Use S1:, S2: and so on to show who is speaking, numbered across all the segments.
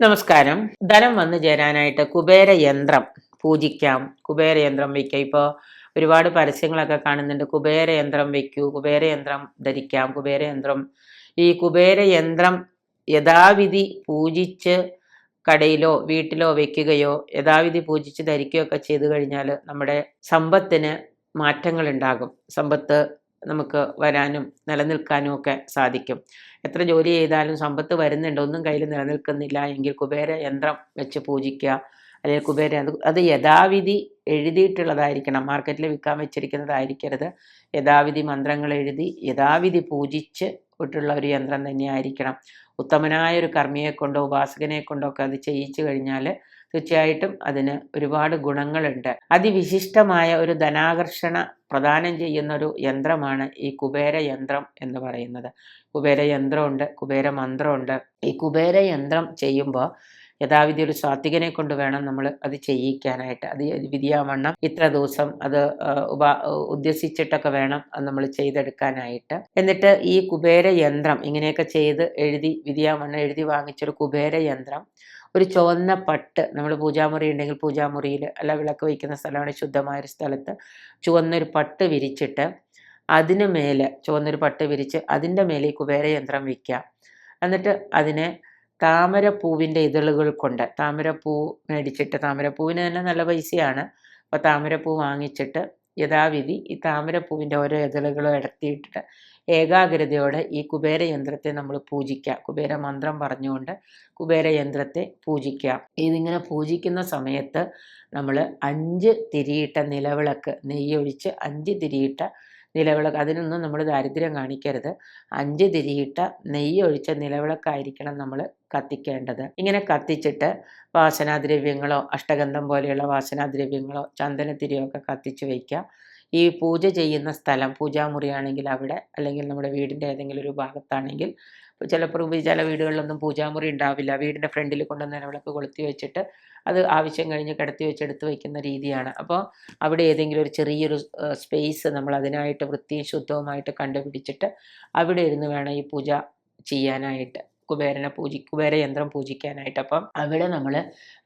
S1: നമസ്കാരം. ധനം വന്നു ചേരാനായിട്ട് കുബേര യന്ത്രം പൂജിക്കാം. കുബേര യന്ത്രം വയ്ക്കാം. ഇപ്പോൾ ഒരുപാട് പരസ്യങ്ങളൊക്കെ കാണുന്നുണ്ട്. കുബേര യന്ത്രം വയ്ക്കൂ കുബേര യന്ത്രം ധരിക്കാം കുബേര യന്ത്രം. ഈ കുബേര യന്ത്രം യഥാവിധി പൂജിച്ച് കടയിലോ വീട്ടിലോ വെക്കുകയോ യഥാവിധി പൂജിച്ച് ധരിക്കുകയോ ഒക്കെ ചെയ്തു കഴിഞ്ഞാൽ നമ്മുടെ സമ്പത്തിന് മാറ്റങ്ങൾ ഉണ്ടാകും സമ്പത്ത് നമുക്ക് വരാനും നിലനിൽക്കാനും ഒക്കെ സാധിക്കും. എത്ര ജോലി ചെയ്താലും സമ്പത്ത് വരുന്നുണ്ട്. ഒന്നും കയ്യിൽ നിലനിൽക്കുന്നില്ല. എങ്കിൽ കുബേര യന്ത്രം വെച്ച് പൂജിക്കുക. അല്ലെങ്കിൽ കുബേര അത് അത് യഥാവിധി എഴുതിയിട്ടുള്ളതായിരിക്കണം. മാർക്കറ്റിൽ വിൽക്കാൻ വെച്ചിരിക്കുന്നതായിരിക്കരുത്. യഥാവിധി മന്ത്രങ്ങൾ എഴുതി യഥാവിധി പൂജിച്ച് വിട്ടുള്ള ഒരു യന്ത്രം തന്നെയായിരിക്കണം. ഉത്തമനായ ഒരു കർമ്മിയെ കൊണ്ടോ ഉപാസകനെ കൊണ്ടോ ഒക്കെ അത് ചെയ്യിച്ചു കഴിഞ്ഞാൽ തീർച്ചയായിട്ടും അതിന് ഒരുപാട് ഗുണങ്ങളുണ്ട്. അതിവിശിഷ്ടമായ ഒരു ധനാകർഷണ പ്രദാനം ചെയ്യുന്ന ഒരു യന്ത്രമാണ് ഈ കുബേര യന്ത്രം എന്ന് പറയുന്നത്. കുബേര യന്ത്രമുണ്ട് കുബേര മന്ത്രമുണ്ട്. ഈ കുബേര യന്ത്രം ചെയ്യുമ്പോൾ യഥാവിധി ഒരു സ്വാത്തികനെ കൊണ്ട് വേണം നമ്മൾ അത് ചെയ്യിക്കാനായിട്ട്. അത് വിധിയാവണ്ണം ഇത്ര ദിവസം അത് ഉപാ ഉദ്ദേശിച്ചിട്ടൊക്കെ വേണം അത് നമ്മൾ ചെയ്തെടുക്കാനായിട്ട്. എന്നിട്ട് ഈ കുബേര യന്ത്രം ഇങ്ങനെയൊക്കെ ചെയ്ത് എഴുതി വിധിയാവണ്ണം എഴുതി വാങ്ങിച്ചൊരു കുബേര യന്ത്രം ഒരു ചുവന്ന പട്ട് നമ്മൾ പൂജാമുറി ഉണ്ടെങ്കിൽ പൂജാമുറിയിൽ അല്ല വിളക്ക് വയ്ക്കുന്ന സ്ഥലമാണ് ശുദ്ധമായ ഒരു സ്ഥലത്ത്. ചുവന്നൊരു പട്ട് വിരിച്ചിട്ട് അതിന് മേലെ ചുവന്നൊരു പട്ട് വിരിച്ച് അതിന്റെ മേലെ കുബേരയന്ത്രം കുബേര യന്ത്രം വയ്ക്കുക എന്നിട്ട് അതിനെ താമരപ്പൂവിന്റെ ഇതളുകൾ കൊണ്ട് താമരപ്പൂ മേടിച്ചിട്ട് താമരപ്പൂവിന് തന്നെ നല്ല പൈസയാണ്. അപ്പോൾ താമരപ്പൂ വാങ്ങിച്ചിട്ട് യഥാവിധി ഈ താമരപ്പൂവിന്റെ ഓരോ ഇതളുകളും ഇടത്തിയിട്ടിട്ട് ഏകാഗ്രതയോടെ ഈ കുബേര യന്ത്രത്തെ നമ്മൾ പൂജിക്കുക. കുബേര മന്ത്രം പറഞ്ഞുകൊണ്ട് കുബേര യന്ത്രത്തെ ഇതിങ്ങനെ പൂജിക്കുന്ന സമയത്ത് നമ്മൾ അഞ്ച് തിരിയിട്ട നിലവിളക്ക് നെയ്യൊഴിച്ച് അഞ്ച് തിരിയിട്ട നിലവിളക്ക്. അതിനൊന്നും നമ്മൾ ദാരിദ്ര്യം കാണിക്കരുത്. അഞ്ച് തിരിയിട്ട നെയ്യ് ഒഴിച്ച നിലവിളക്കായിരിക്കണം നമ്മൾ കത്തിക്കേണ്ടത്. ഇങ്ങനെ കത്തിച്ചിട്ട് വാസനാദ്രവ്യങ്ങളോ അഷ്ടഗന്ധം പോലെയുള്ള വാസനാദ്രവ്യങ്ങളോ ചന്ദനത്തിരിയോ ഒക്കെ കത്തിച്ച് വയ്ക്കുക. ഈ പൂജ ചെയ്യുന്ന സ്ഥലം പൂജാമുറിയാണെങ്കിൽ അവിടെ അല്ലെങ്കിൽ നമ്മുടെ വീടിന്റെ ഏതെങ്കിലും ഒരു ഭാഗത്താണെങ്കിൽ ചിലപ്പോൾ ചില വീടുകളിലൊന്നും പൂജാമുറി ഉണ്ടാവില്ല. വീടിന്റെ ഫ്രണ്ടിൽ കൊണ്ടുവന്ന് നിലവിളക്ക് കൊളുത്തി വെച്ചിട്ട് അത് ആവശ്യം കഴിഞ്ഞ് കിടത്തി വെച്ച് എടുത്ത് വയ്ക്കുന്ന രീതിയാണ്. അപ്പോൾ അവിടെ ഏതെങ്കിലും ഒരു ചെറിയൊരു സ്പേസ് നമ്മൾ അതിനായിട്ട് വൃത്തിയും ശുദ്ധവുമായിട്ട് കണ്ടുപിടിച്ചിട്ട് അവിടെ ഇരുന്ന് വേണം ഈ പൂജ ചെയ്യാനായിട്ട്. കുബേരനെ പൂജി കുബേര യന്ത്രം പൂജിക്കാനായിട്ട്. അപ്പം അവിടെ നമ്മൾ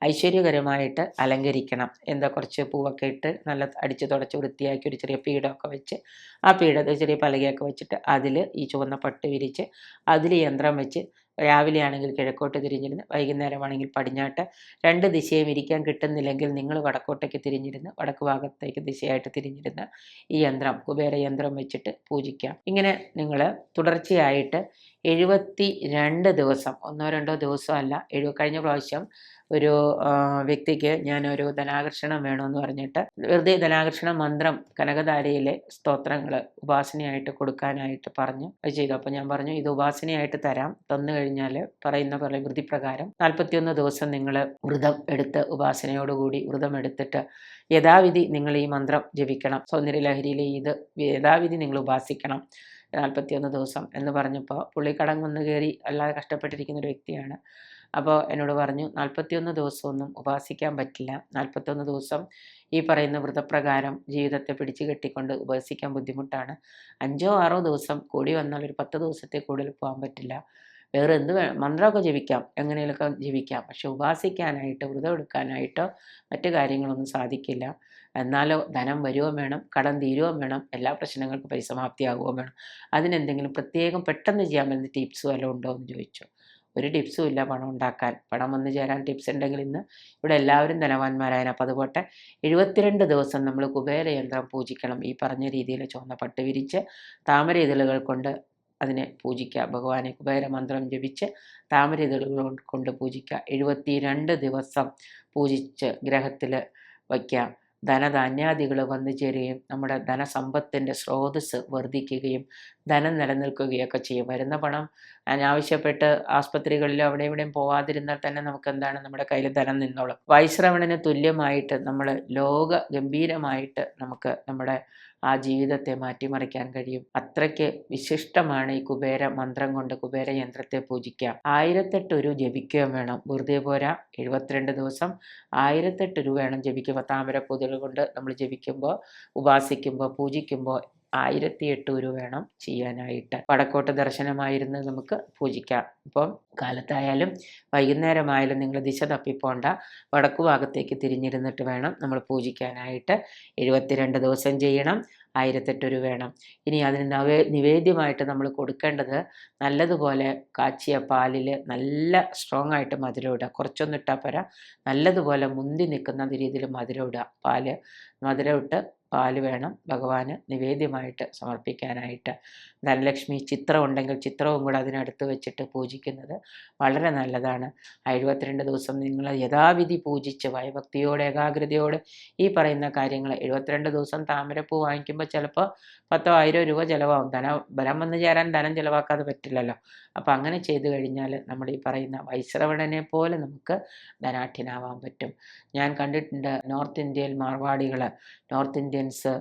S1: ഐശ്വര്യകരമായിട്ട് അലങ്കരിക്കണം. എന്താ കുറച്ച് പൂവൊക്കെ ഇട്ട് നല്ല അടിച്ച് തുടച്ച് വൃത്തിയാക്കി ഒരു ചെറിയ പീഠമൊക്കെ വെച്ച് ആ പീഠത്തിൽ ചെറിയ പലകയൊക്കെ വെച്ചിട്ട് അതിൽ ഈ ചുവന്ന പട്ട് വിരിച്ച് അതിൽ യന്ത്രം വെച്ച് രാവിലെ ആണെങ്കിൽ കിഴക്കോട്ട് തിരിഞ്ഞിരുന്ന് വൈകുന്നേരമാണെങ്കിൽ പടിഞ്ഞാട്ട് രണ്ട് ദിശയും ഇരിക്കാൻ കിട്ടുന്നില്ലെങ്കിൽ നിങ്ങൾ വടക്കോട്ടേക്ക് തിരിഞ്ഞിരുന്ന് വടക്ക് ഭാഗത്തേക്ക് ദിശയായിട്ട് തിരിഞ്ഞിരുന്ന് ഈ യന്ത്രം കുബേര യന്ത്രം വെച്ചിട്ട് പൂജിക്കാം. ഇങ്ങനെ നിങ്ങൾ തുടർച്ചയായിട്ട് എഴുപത്തി രണ്ട് ദിവസം ഒന്നോ രണ്ടോ ദിവസമല്ല എഴു കഴിഞ്ഞ പ്രാവശ്യം ഒരു വ്യക്തിക്ക് ഞാനൊരു ധനാകർഷണം വേണമെന്ന് പറഞ്ഞിട്ട് വെറുതെ ധനാകർഷണ മന്ത്രം കനകധാരയിലെ സ്തോത്രങ്ങൾ ഉപാസനയായിട്ട് കൊടുക്കാനായിട്ട് പറഞ്ഞു. അത് ചെയ്തു. അപ്പോൾ ഞാൻ പറഞ്ഞു ഇത് ഉപാസനയായിട്ട് തരാം. തന്നു കഴിഞ്ഞാൽ പറയുന്ന പോലെ വൃത്തിപ്രകാരം നാൽപ്പത്തിയൊന്ന് ദിവസം നിങ്ങൾ വ്രതം എടുത്ത് ഉപാസനയോടുകൂടി വ്രതം എടുത്തിട്ട് യഥാവിധി നിങ്ങൾ ഈ മന്ത്രം ജപിക്കണം. സൗന്ദര്യ സൗന്ദര്യലഹരിയിലെ ഇത് യഥാവിധി നിങ്ങൾ ഉപാസിക്കണം. നാൽപ്പത്തിയൊന്ന് ദിവസം എന്ന് പറഞ്ഞപ്പോൾ പുള്ളി കടം കയറി അല്ലാതെ കഷ്ടപ്പെട്ടിരിക്കുന്ന ഒരു വ്യക്തിയാണ്. അപ്പോൾ എന്നോട് പറഞ്ഞു നാൽപ്പത്തിയൊന്ന് ദിവസമൊന്നും ഉപാസിക്കാൻ പറ്റില്ല. നാൽപ്പത്തൊന്ന് ദിവസം ഈ പറയുന്ന വ്രതപ്രകാരം ജീവിതത്തെ പിടിച്ചു കെട്ടിക്കൊണ്ട് ഉപാസിക്കാൻ ബുദ്ധിമുട്ടാണ്. അഞ്ചോ ആറോ ദിവസം കൂടി വന്നാൽ ഒരു പത്ത് ദിവസത്തെ കൂടുതൽ പോകാൻ പറ്റില്ല. വേറെ എന്ത് വേണം മന്ത്രമൊക്കെ ജപിക്കാം. എങ്ങനെയൊക്കെ ജീവിക്കാം പക്ഷെ ഉപാസിക്കാനായിട്ട് വ്രതം എടുക്കാനായിട്ടോ മറ്റു കാര്യങ്ങളൊന്നും സാധിക്കില്ല. എന്നാലോ ധനം വരുകയും വേണം കടം തീരുകയും വേണം എല്ലാ പ്രശ്നങ്ങൾക്കും പരിസമാപ്തിയാകുകയും വേണം. അതിനെന്തെങ്കിലും പ്രത്യേകം പെട്ടെന്ന് ചെയ്യാൻ പറ്റുന്ന ടിപ്സ് വല്ലതും ഉണ്ടോ എന്ന് ചോദിച്ചു. ഒരു ടിപ്സും ഇല്ല പണം ഉണ്ടാക്കാൻ. പണം വന്നു ചേരാൻ ടിപ്സ് ഉണ്ടെങ്കിൽ ഇന്ന് ഇവിടെ എല്ലാവരും ധനവാന്മാരായാലും അപ്പോൾ അതുപോട്ടെ എഴുപത്തിരണ്ട് ദിവസം നമ്മൾ കുബേര യന്ത്രം പൂജിക്കണം. ഈ പറഞ്ഞ രീതിയിൽ ചുവന്ന പട്ട് വിരിച്ച് താമര ഇതളുകൾ കൊണ്ട് അതിനെ പൂജിക്കുക. ഭഗവാനെ കുബേര മന്ത്രം ജപിച്ച് താമര ഇതളുകൾ കൊണ്ട് പൂജിക്കുക. എഴുപത്തി ദിവസം പൂജിച്ച് ഗ്രഹത്തിൽ വയ്ക്കുക. ധനധാന്യാദികൾ വന്നു ചേരുകയും നമ്മുടെ ധനസമ്പത്തിന്റെ സ്രോതസ്സ് വർദ്ധിക്കുകയും ധനം നിലനിൽക്കുകയൊക്കെ ചെയ്യും. വരുന്ന പണം അനാവശ്യപ്പെട്ട് ആസ്പത്രികളിലോ അവിടെ ഇവിടെയും പോവാതിരുന്നാൽ തന്നെ നമുക്ക് എന്താണ് നമ്മുടെ കയ്യിൽ ധനം നിന്നോളും. വൈശ്രവണന് തുല്യമായിട്ട് നമ്മൾ ലോക ഗംഭീരമായിട്ട് നമുക്ക് നമ്മുടെ ആ ജീവിതത്തെ മാറ്റിമറിക്കാൻ കഴിയും. അത്രയ്ക്ക് വിശിഷ്ടമാണ് ഈ കുബേര മന്ത്രം കൊണ്ട് കുബേര യന്ത്രത്തെ പൂജിക്കാം ആയിരത്തെട്ട് ഒരു ജപിക്കുകയും വേണം. വെറുതെ പോരാ. എഴുപത്തിരണ്ട് ദിവസം ആയിരത്തെട്ട് രൂപ വേണം ജപിക്കുമ്പോൾ. താമര പൂതകൾ കൊണ്ട് നമ്മൾ ജപിക്കുമ്പോൾ ഉപാസിക്കുമ്പോൾ പൂജിക്കുമ്പോൾ ആയിരത്തി എട്ട് രൂപ വേണം ചെയ്യാനായിട്ട്. വടക്കോട്ട് ദർശനമായിരുന്നു നമുക്ക് പൂജിക്കാം. ഇപ്പം കാലത്തായാലും വൈകുന്നേരമായാലും നിങ്ങൾ ദിശ തപ്പിപ്പോണ്ട. വടക്കു ഭാഗത്തേക്ക് തിരിഞ്ഞിരുന്നിട്ട് വേണം നമ്മൾ പൂജിക്കാനായിട്ട്. എഴുപത്തിരണ്ട് ദിവസം ചെയ്യണം. ആയിരത്തെട്ട് രൂപ വേണം. ഇനി അതിന് നവേ നിവേദ്യമായിട്ട് നമ്മൾ കൊടുക്കേണ്ടത് നല്ലതുപോലെ കാച്ചിയ പാലിൽ നല്ല സ്ട്രോങ് ആയിട്ട് മധുരം ഇടുക. കുറച്ചൊന്നും ഇട്ടാൽ പോരാ. നല്ലതുപോലെ മുന്തി നിൽക്കുന്ന രീതിയിൽ മധുരം ഇടുക. പാൽ മധുരം ഇട്ട് പാൽ വേണം ഭഗവാന് നിവേദ്യമായിട്ട് സമർപ്പിക്കാനായിട്ട്. ധനലക്ഷ്മി ചിത്രം ഉണ്ടെങ്കിൽ ചിത്രവും കൂടെ അതിനടുത്ത് വെച്ചിട്ട് പൂജിക്കുന്നത് വളരെ നല്ലതാണ്. ആ എഴുപത്തിരണ്ട് ദിവസം നിങ്ങൾ യഥാവിധി പൂജിച്ച് ഭയഭക്തിയോടെ ഏകാഗ്രതയോടെ ഈ പറയുന്ന കാര്യങ്ങൾ എഴുപത്തിരണ്ട് ദിവസം താമരപ്പൂ വാങ്ങിക്കുമ്പോൾ ചിലപ്പോൾ പത്തോ ആയിരം രൂപ ചിലവാകും. ധന ബലം വന്നു ചേരാൻ ധനം ചിലവാക്കാതെ പറ്റില്ലല്ലോ. അപ്പോൾ അങ്ങനെ ചെയ്തു കഴിഞ്ഞാൽ നമ്മൾ ഈ പറയുന്ന വൈശ്രവണനെ പോലെ നമുക്ക് ധനാഠ്യനാവാൻ പറ്റും. ഞാൻ കണ്ടിട്ടുണ്ട് നോർത്ത് ഇന്ത്യയിൽ മാർവാടികൾ നോർത്ത് ഇന്ത്യൻസ്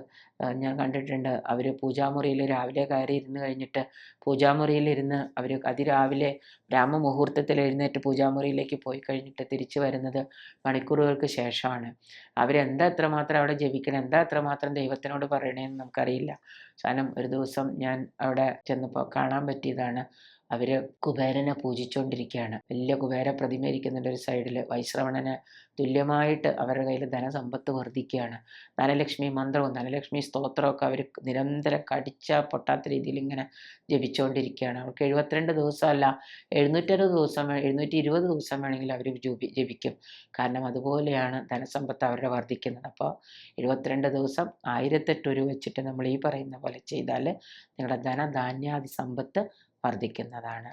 S1: ഞാൻ കണ്ടിട്ടുണ്ട്. അവർ പൂജാമുറിയിൽ രാവിലെ കയറി ഇരുന്ന് കഴിഞ്ഞിട്ട് പൂജാമുറിയിലിരുന്ന് അവർ അതിരാവിലെ ബ്രാഹ്മമുഹൂർത്തത്തിൽ എഴുന്നേറ്റ് പൂജാമുറിയിലേക്ക് പോയി കഴിഞ്ഞിട്ട് തിരിച്ചു വരുന്നത് മണിക്കൂറുകൾക്ക് ശേഷമാണ്. അവരെന്താ എത്രമാത്രം അവിടെ ജപിക്കണം എന്താ എത്രമാത്രം ദൈവത്തിനോട് പറയണേന്ന് നമുക്കറിയില്ല. കാരണം ഒരു ദിവസം ഞാൻ അവിടെ ചെന്നപ്പോൾ കാണാൻ പറ്റിയതാണ്. അവർ കുബേരനെ പൂജിച്ചുകൊണ്ടിരിക്കുകയാണ് വലിയ കുബേര പ്രതിമ ഇരിക്കുന്നുണ്ട് ഒരു സൈഡിൽ വൈശ്രവണന് തുല്യമായിട്ട് അവരുടെ കയ്യിൽ ധനസമ്പത്ത് വർദ്ധിക്കുകയാണ്. ധനലക്ഷ്മി മന്ത്രവും ധനലക്ഷ്മി സ്തോത്രമൊക്കെ അവർ നിരന്തരം കടിച്ച പൊട്ടാത്ത രീതിയിൽ ഇങ്ങനെ ജപിച്ചുകൊണ്ടിരിക്കുകയാണ് അവർക്ക് എഴുപത്തിരണ്ട് ദിവസമല്ല എഴുന്നൂറ്ററുപത് ദിവസം എഴുന്നൂറ്റി ഇരുപത് ദിവസം വേണമെങ്കിൽ അവർ ജപി ജപിക്കും. കാരണം അതുപോലെയാണ് ധനസമ്പത്ത് അവരുടെ വർദ്ധിക്കുന്നത്. അപ്പോൾ എഴുപത്തിരണ്ട് ദിവസം ആയിരത്തെട്ട് രൂപ വെച്ചിട്ട് നമ്മൾ ഈ പറയുന്ന പോലെ ചെയ്താൽ നിങ്ങളുടെ ധനധാന്യാദി സമ്പത്ത് വർദ്ധിക്കുന്നതാണ്.